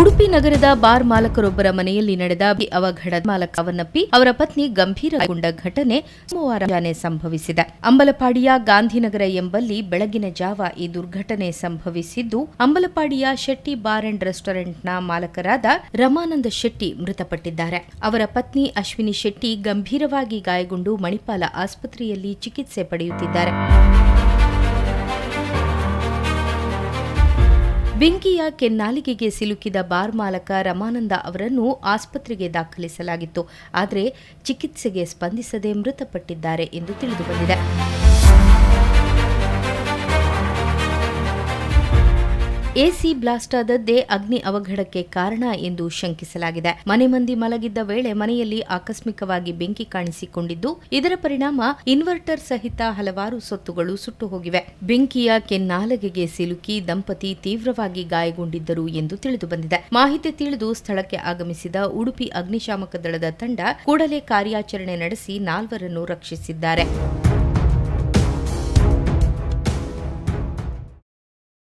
ಉಡುಪಿ ನಗರದ ಬಾರ್ ಮಾಲಕರೊಬ್ಬರ ಮನೆಯಲ್ಲಿ ನಡೆದ ಅವಘಡ ಮಾಲಕ ಅವನಪ್ಪಿ ಅವರ ಪತ್ನಿ ಗಂಭೀರಗೊಂಡ ಘಟನೆ ಸೋಮವಾರ ಸಂಭವಿಸಿದೆ. ಅಂಬಲಪಾಡಿಯ ಗಾಂಧಿನಗರ ಎಂಬಲ್ಲಿ ಬೆಳಗಿನ ಜಾವ ಈ ದುರ್ಘಟನೆ ಸಂಭವಿಸಿದ್ದು, ಅಂಬಲಪಾಡಿಯ ಶೆಟ್ಟಿ ಬಾರ್ ಅಂಡ್ ರೆಸ್ಟೋರೆಂಟ್ನ ಮಾಲಕರಾದ ರಮಾನಂದ ಶೆಟ್ಟಿ ಮೃತಪಟ್ಟಿದ್ದಾರೆ. ಅವರ ಪತ್ನಿ ಅಶ್ವಿನಿ ಶೆಟ್ಟಿ ಗಂಭೀರವಾಗಿ ಗಾಯಗೊಂಡು ಮಣಿಪಾಲ ಆಸ್ಪತ್ರೆಯಲ್ಲಿ ಚಿಕಿತ್ಸೆ ಪಡೆಯುತ್ತಿದ್ದಾರೆ. ಬೆಂಕಿಯ ಕೆನ್ನಾಲಿಗೆಗೆ ಸಿಲುಕಿದ ಬಾರ್ ಮಾಲಕ ರಮಾನಂದ ಅವರನ್ನು ಆಸ್ಪತ್ರೆಗೆ ದಾಖಲಿಸಲಾಗಿತ್ತು. ಆದರೆ ಚಿಕಿತ್ಸೆಗೆ ಸ್ಪಂದಿಸದೆ ಮೃತಪಟ್ಟಿದ್ದಾರೆ ಎಂದು ತಿಳಿದುಬಂದಿದೆ. ಎಸಿ ಬ್ಲಾಸ್ಟ್ ಆದದ್ದೇ ಅಗ್ನಿ ಅವಘಡಕ್ಕೆ ಕಾರಣ ಎಂದು ಶಂಕಿಸಲಾಗಿದೆ. ಮನೆ ಮಂದಿ ಮಲಗಿದ್ದ ವೇಳೆ ಮನೆಯಲ್ಲಿ ಆಕಸ್ಮಿಕವಾಗಿ ಬೆಂಕಿ ಕಾಣಿಸಿಕೊಂಡಿದ್ದು, ಇದರ ಪರಿಣಾಮ ಇನ್ವರ್ಟರ್ ಸಹಿತ ಹಲವಾರು ಸೊತ್ತುಗಳು ಸುಟ್ಟು ಹೋಗಿವೆ. ಬೆಂಕಿಯ ಕೆನ್ನಾಲಗೆಗೆ ಸಿಲುಕಿ ದಂಪತಿ ತೀವ್ರವಾಗಿ ಗಾಯಗೊಂಡಿದ್ದರು ಎಂದು ತಿಳಿದುಬಂದಿದೆ ಮಾಹಿತಿ ತಿಳಿದು ಸ್ಥಳಕ್ಕೆ ಆಗಮಿಸಿದ ಉಡುಪಿ ಅಗ್ನಿಶಾಮಕ ದಳದ ತಂಡ ಕೂಡಲೇ ಕಾರ್ಯಾಚರಣೆ ನಡೆಸಿ ನಾಲ್ವರನ್ನು ರಕ್ಷಿಸಿದ್ದಾರೆ.